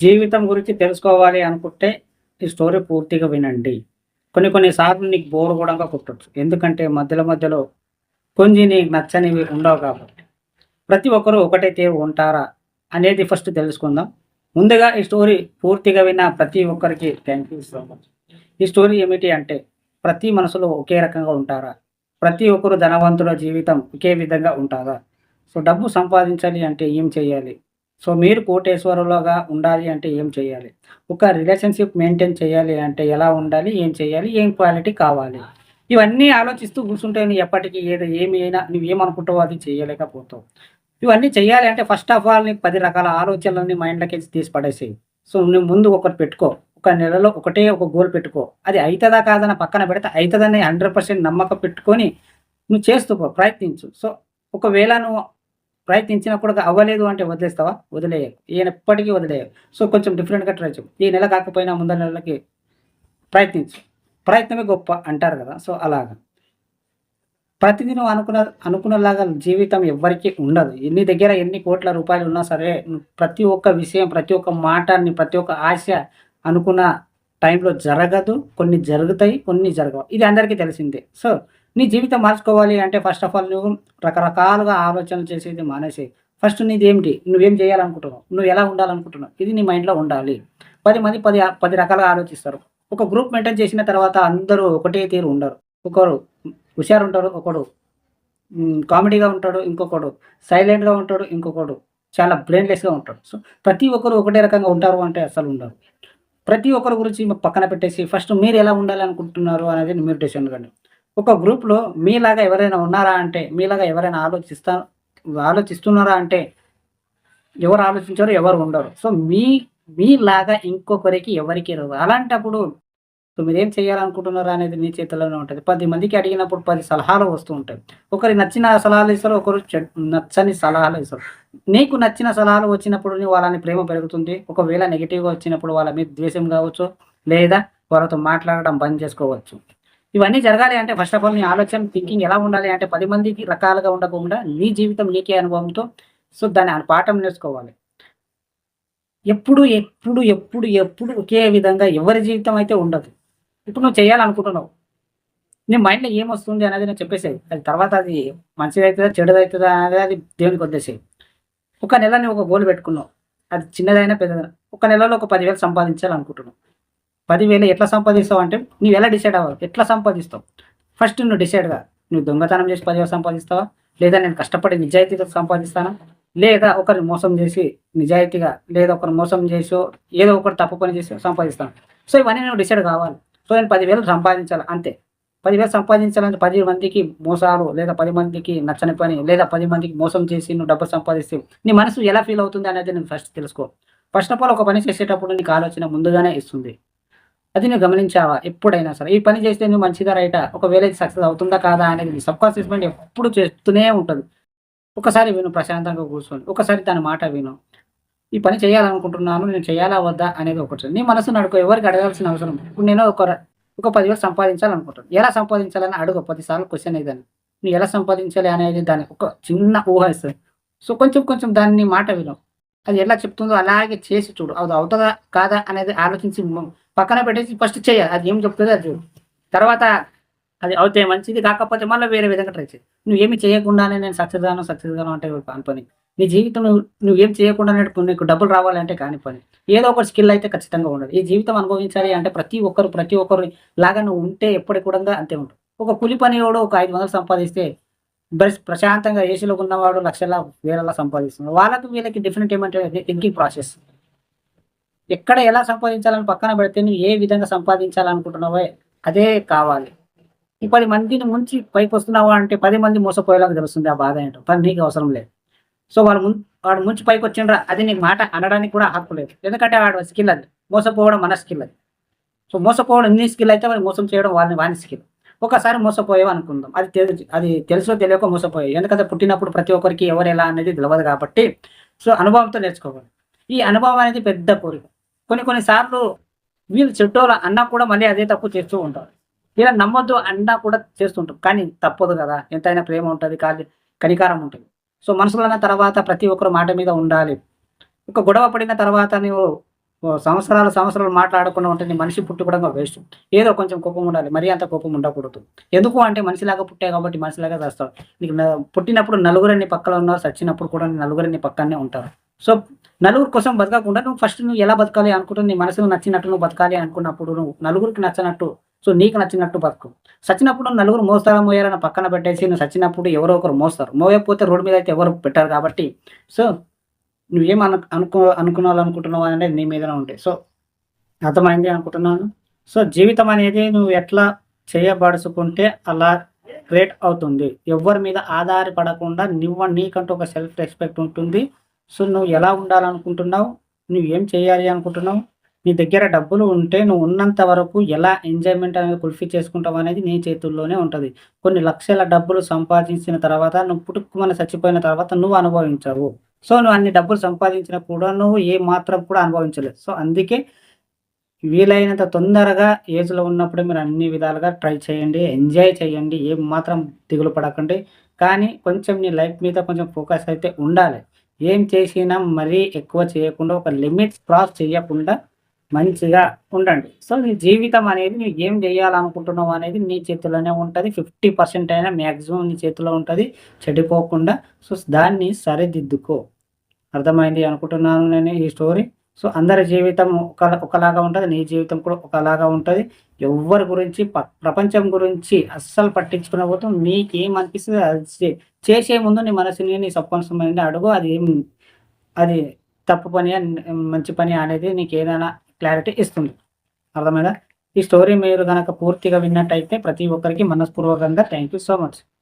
జీవితం గురించి తెలుసుకోవాలి అనుకుంటే ఈ స్టోరీ పూర్తిగా వినండి. కొన్ని కొన్నిసార్లు నీకు బోర్ కూడా కుట్టచ్చు. ఎందుకంటే మధ్యలో మధ్యలో కొన్ని నీకు నచ్చనివి ఉండవు కాబట్టి. ప్రతి ఒక్కరూ ఒకటే తీరు ఉంటారా అనేది ఫస్ట్ తెలుసుకుందాం. ముందుగా ఈ స్టోరీ పూర్తిగా విన్న ప్రతి ఒక్కరికి థ్యాంక్ యూ సో మచ్ ఈ స్టోరీ ఏమిటి అంటే ప్రతి మనసులో ఒకే రకంగా ఉంటారా? ప్రతి ఒక్కరు ధనవంతుల జీవితం ఒకే విధంగా ఉంటారా? సో డబ్బు సంపాదించాలి అంటే ఏం చేయాలి? సో మీరు కోటేశ్వరులుగా ఉండాలి అంటే ఏం చేయాలి? ఒక రిలేషన్షిప్ మెయింటైన్ చేయాలి అంటే ఎలా ఉండాలి? ఏం చేయాలి? ఏం క్వాలిటీ కావాలి? ఇవన్నీ ఆలోచిస్తూ కూర్చుంటే నువ్వు ఎప్పటికీ ఏదో ఏమైనా నువ్వు ఏమనుకుంటావో అది చేయలేకపోతావు. ఇవన్నీ చేయాలి అంటే ఫస్ట్ ఆఫ్ ఆల్ నీకు పది రకాల ఆలోచనలన్నీ మైండ్లోకి తీసి పడేసి సో నువ్వు ముందు ఒకటి పెట్టుకో. ఒక నెలలో ఒకటే ఒక గోల్ పెట్టుకో. అది అవుతుందా కాదని పక్కన పెడితే అవుతుందని హండ్రెడ్ పర్సెంట్ నమ్మకం పెట్టుకొని నువ్వు చేస్తూ ప్రయత్నించు. సో ఒకవేళ నువ్వు ప్రయత్నించినప్పుడు అవ్వలేదు అంటే వదిలేస్తావా? వదిలేయకు. ఈయన ఎప్పటికీ వదిలేయవు సో కొంచెం డిఫరెంట్గా ట్రై చేయి. ఈ నెల కాకపోయినా ముందర నెలలకి ప్రయత్నించు. ప్రయత్నమే గొప్ప అంటారు కదా. సో అలాగా. ప్రతిదినం అనుకున్న అనుకున్నలాగా జీవితం ఎవ్వరికీ ఉండదు. ఎన్ని దగ్గర ఎన్ని కోట్ల రూపాయలు ఉన్నా సరే ప్రతి ఒక్క విషయం ప్రతి ఒక్క మాటని ప్రతి ఒక్క ఆశ అనుకున్న టైంలో జరగదు. కొన్ని జరుగుతాయి కొన్ని జరగవు. ఇది అందరికీ తెలిసిందే. సో నీ జీవితం మార్చుకోవాలి అంటే ఫస్ట్ ఆఫ్ ఆల్ నువ్వు రకరకాలుగా ఆలోచనలు చేసేది మానేసి. ఫస్ట్ నీది ఏమిటి నువ్వేం చేయాలనుకుంటున్నావు? నువ్వు ఎలా ఉండాలనుకుంటున్నావు? ఇది నీ మైండ్లో ఉండాలి. పది మంది పది పది రకాలుగా ఆలోచిస్తారు. ఒక గ్రూప్ మెయింటైన్ చేసిన తర్వాత అందరూ ఒకటే తీరు ఉండరు. ఒకరు హుషారు ఉంటాడు ఒకడు కామెడీగా ఉంటాడు ఇంకొకడు సైలెంట్గా ఉంటాడు ఇంకొకడు చాలా బ్రెయిన్లెస్గా ఉంటాడు. సో ప్రతి ఒక్కరు ఒకటే రకంగా ఉంటారు అంటే అసలు ఉండరు. ప్రతి ఒక్కరి గురించి పక్కన పెట్టేసి ఫస్ట్ మీరు ఎలా ఉండాలి అనుకుంటున్నారు అనేది మీరు డిసిషన్ కండి. ఒక గ్రూప్లో మీలాగా ఎవరైనా ఉన్నారా అంటే మీలాగా ఎవరైనా ఆలోచిస్తా ఆలోచిస్తున్నారా అంటే ఎవరు ఆలోచించారు ఎవరు ఉండరు. సో మీ మీలాగా ఇంకొకరికి ఎవరికి రావు అలాంటప్పుడు సో మీరు ఏం చేయాలనుకుంటున్నారా అనేది మీ చేతిలోనే ఉంటుంది. పది మందికి అడిగినప్పుడు పది సలహాలు వస్తూ ఉంటాయి. ఒకరి నచ్చిన సలహాలు ఇస్తారు ఒకరు నచ్చని సలహాలు ఇస్తారు. నీకు నచ్చిన సలహాలు వచ్చినప్పుడు వాళ్ళని ప్రేమ పెరుగుతుంది. ఒకవేళ నెగిటివ్గా వచ్చినప్పుడు వాళ్ళ మీద ద్వేషం కావచ్చు లేదా వాళ్ళతో మాట్లాడడం బంద్ చేసుకోవచ్చు. ఇవన్నీ జరగాలి అంటే ఫస్ట్ ఆఫ్ ఆల్ నీ ఆలోచన థింకింగ్ ఎలా ఉండాలి అంటే పది మందికి రకాలుగా ఉండకుండా నీ జీవితం నీకే అనుభవంతో సో దాని ఆ పాఠం నేర్చుకోవాలి. ఎప్పుడు ఎప్పుడు ఎప్పుడు ఎప్పుడు ఒకే విధంగా ఎవరి జీవితం అయితే ఉండదు. ఇప్పుడు నువ్వు చేయాలనుకుంటున్నావు. నీ మైండ్లో ఏమొస్తుంది అనేది నేను చెప్పేసేది. అది తర్వాత అది మంచిదవుతుందా చెడుదవుతుందా అనేది అది దేవునికి వదిలేసేయి. ఒక నెల నువ్వు ఒక గోల్ పెట్టుకున్నావు. అది చిన్నదైనా పెద్దదైనా. ఒక నెలలో ఒక పదివేలు సంపాదించాలనుకుంటున్నావు. పదివేలు ఎట్లా సంపాదిస్తావు అంటే నువ్వు ఎలా డిసైడ్ అవ్వాలి? ఎట్లా సంపాదిస్తావు? ఫస్ట్ నువ్వు డిసైడ్గా నువ్వు దొంగతనం చేసి పదివేలు సంపాదిస్తావా? లేదా నేను కష్టపడి నిజాయితీగా సంపాదిస్తానా? లేదా ఒకరిని మోసం చేసి నిజాయితీగా లేదా ఒకరిని మోసం చేసో ఏదో ఒకరు తప్పు పని చేసి సంపాదిస్తాను. సో ఇవన్నీ నువ్వు డిసైడ్ కావాలి. సో నేను పదివేలు సంపాదించాలి అంతే. పదివేలు సంపాదించాలంటే పది మందికి మోసాలు లేదా పది మందికి నచ్చని పని లేదా పది మందికి మోసం చేసి నువ్వు డబ్బు సంపాదిస్తే నీ మనసు ఎలా ఫీల్ అవుతుంది అనేది నేను ఫస్ట్ తెలుసుకో. ఫస్ట్ ఆఫ్ ఆల్ ఒక పని చేసేటప్పుడు నీకు ఆలోచన ముందుగానే ఇస్తుంది అది నువ్వు గమనించావా? ఎప్పుడైనా సరే. ఈ పని చేస్తే నువ్వు మంచిదా రైటా? ఒకవేళ ఇది సక్సెస్ అవుతుందా కాదా అనేది నీ సబ్ కాన్షియస్ మైండ్ ఎప్పుడు చేస్తూనే ఉంటుంది. ఒకసారి విను ప్రశాంతంగా కూర్చొని. ఒకసారి దాని మాట విను. ఈ పని చేయాలనుకుంటున్నాను నేను చేయాలా వద్దా అనేది ఒకటి నీ మనసు నడుకో ఎవరికి అడగాల్సిన అవసరం ఇప్పుడు నేను ఒక ఒక పదివేలు సంపాదించాలనుకుంటాను ఎలా సంపాదించాలని అడుగు పదిసార్లు క్వశ్చన్ ఇదని నువ్వు ఎలా సంపాదించాలి అనేది దాని ఒక చిన్న ఊహ ఇస్తుంది. సో కొంచెం కొంచెం దాన్ని మాట విను. అది ఎలా చెప్తుందో అలాగే చేసి చూడు. అది అవుతుందా కాదా అనేది ఆలోచించి పక్కన పెట్టేసి ఫస్ట్ చేయాలి. అది ఏం చెప్తుందో అది చూడు. తర్వాత అది అవుతే మంచిది కాకపోతే మళ్ళీ వేరే విధంగా ట్రై చేయి. నువ్వు ఏమి చేయకుండానే నేను సక్సెస్ గాను సక్సెస్ గాను అంటే కాని పని నీ జీవితం నువ్వు నువ్వేం చేయకుండానే నీకు డబ్బులు రావాలంటే కాని పని. ఏదో ఒక స్కిల్ అయితే ఖచ్చితంగా ఉండదు. ఈ జీవితం అనుభవించాలి అంటే ప్రతి ఒక్కరు ప్రతి ఒక్కరు లాగా నువ్వు ఉంటే ఎప్పటికి కూడా అంతే ఉంటుంది. ఒక కూలి పనివాడు ఒక ఐదు వందలు సంపాదిస్తే బస్ ప్రశాంతంగా ఏసీలో ఉన్నవాడు లక్షల వేలలా సంపాదిస్తున్నాడు. వాళ్ళకి వీళ్ళకి డిఫరెంట్ ఏమంటే థింకింగ్ ప్రాసెస్ ఎక్కడ ఎలా సంపాదించాలని పక్కన పెడితే నువ్వు ఏ విధంగా సంపాదించాలనుకుంటున్నావో అదే కావాలి. ఈ పది మందిని ముంచి పైకి వస్తున్నావా అంటే పది మంది మోసపోయేలాగా తెలుస్తుంది ఆ బాధ ఏంటో. పని నీకు అవసరం లేదు. సో వాడు ముం వాడు ముంచి పైకి వచ్చిండ్రా అది నీకు మాట అనడానికి కూడా హక్కు లేదు. ఎందుకంటే వాడు స్కిల్ అది. మోసపోవడం మన స్కిల్ అది. సో మోసపోవడం నీ స్కిల్ అయితే వాళ్ళు మోసం చేయడం వాళ్ళని వాని స్కిల్. ఒకసారి మోసపోయావు అనుకుందాం. అది తెలి అది తెలుసో తెలియక మోసపోయావు. ఎందుకంటే పుట్టినప్పుడు ప్రతి ఒక్కరికి ఎవరు ఎలా అనేది తెలియదు కాబట్టి. సో అనుభవంతో నేర్చుకోవాలి. ఈ అనుభవం అనేది పెద్ద కోరిక. కొన్ని కొన్ని సార్లు వీళ్ళు చెట్టోల అన్నా కూడా మళ్ళీ అదే తప్పు చేస్తూ ఉంటారు. ఇలా నమ్మొద్దు అన్నా కూడా చేస్తుంటారు కానీ తప్పదు కదా. ఎంతైనా ప్రేమ ఉంటుంది కాలి కనికారం ఉంటుంది. సో మనసులో తర్వాత ప్రతి ఒక్కరు మాట మీద ఉండాలి. ఒక గొడవ పడిన తర్వాత నువ్వు సంవత్సరాలు సంవత్సరాలు మాట్లాడకుండా ఉంటే నీ మనిషి పుట్టి కూడా వేస్ట్. ఏదో కొంచెం కోపం ఉండాలి. మరీ అంత కోపం ఉండకూడదు. ఎందుకు అంటే మనిషిలాగా పుట్టాయి కాబట్టి మనిషిలాగా చేస్తావు. నీకు పుట్టినప్పుడు నలుగురిని పక్కన ఉన్నారు చచ్చినప్పుడు కూడా నలుగురిని పక్కనే ఉంటారు సో నలుగురు కోసం బతకకుండా నువ్వు ఫస్ట్ నువ్వు ఎలా బతకాలి అనుకుంటుంది నీ మనసుకు నచ్చినట్టు నువ్వు బతకాలి అనుకున్నప్పుడు నువ్వు నలుగురికి నచ్చినట్టు సో నీకు నచ్చినట్టు బతుకు. సచ్చినప్పుడు నలుగురు మోస్తారా మోయారని పక్కన పెట్టేసి నువ్వు సచ్చినప్పుడు ఎవరో ఒకరు మోస్తారు. మోయకపోతే రోడ్డు మీద అయితే ఎవరు పెట్టారు కాబట్టి సో నువ్వేం అను అనుకో అనుకున్నావు అనేది నీ మీదనే ఉంటాయి సో అర్థమైంది అనుకుంటున్నాను? సో జీవితం అనేది నువ్వు ఎట్లా చేయబడుచుకుంటే అలా క్రియేట్ అవుతుంది. ఎవరి మీద ఆధారపడకుండా నువ్వు నీకంటూ ఒక సెల్ఫ్ రెస్పెక్ట్ ఉంటుంది. సో నువ్వు ఎలా ఉండాలనుకుంటున్నావు? నువ్వు ఏం చేయాలి అనుకుంటున్నావు? నీ దగ్గర డబ్బులు ఉంటే నువ్వు ఉన్నంత వరకు ఎలా ఎంజాయ్మెంట్ అనేది ఫుల్ఫిల్ చేసుకుంటావు అనేది నీ చేతుల్లోనే ఉంటుంది. కొన్ని లక్షల డబ్బులు సంపాదించిన తర్వాత నువ్వు పుట్టుకుమని చచ్చిపోయిన తర్వాత నువ్వు అనుభవించవు. సో నువ్వు అన్ని డబ్బులు సంపాదించినా కూడా నువ్వు ఏ మాత్రం కూడా అనుభవించలేదు. సో అందుకే వీలైనంత తొందరగా ఏజ్లో ఉన్నప్పుడే మీరు అన్ని విధాలుగా ట్రై చేయండి ఎంజాయ్ చేయండి ఏం మాత్రం దిగులు పడకండి. కానీ కొంచెం నీ లైఫ్ మీద కొంచెం ఫోకస్ అయితే ఉండాలి. ఏం చేసినా మరీ ఎక్కువ చేయకుండా ఒక లిమిట్స్ క్రాస్ చేయకుండా మంచిగా ఉండండి. సో నీ జీవితం అనేది నువ్వు ఏం చేయాలనుకుంటున్నావు అనేది నీ చేతిలోనే ఉంటుంది. ఫిఫ్టీ పర్సెంట్ అయినా మ్యాక్సిమం నీ చేతిలో ఉంటుంది. చెడిపోకుండా సో దాన్ని సరిదిద్దుకో. అర్థమైంది అనుకుంటున్నాను నేను ఈ స్టోరీ? సో అందరి జీవితం ఒక ఒకలాగా ఉంటుంది నీ జీవితం కూడా ఒకలాగా ఉంటుంది. ఎవరి గురించి ప- ప్రపంచం గురించి అస్సలు పట్టించుకునబోతూ నీకేం అనిపిస్తుంది అది చే- చేసే ముందు నీ మనసుని నీ సబ్కాన్షియస్ మైండ్ అడుగు అది ఏం అది తప్పు పని అని- మంచి పని అనేది నీకు ఏదైనా క్లారిటీ ఇస్తుంది. అర్థమైందా? ఈ స్టోరీ మీరు కనుక పూర్తిగా విన్నట్టయితే ప్రతి ఒక్కరికి మనస్పూర్వకంగా థ్యాంక్ యూ సో మచ్.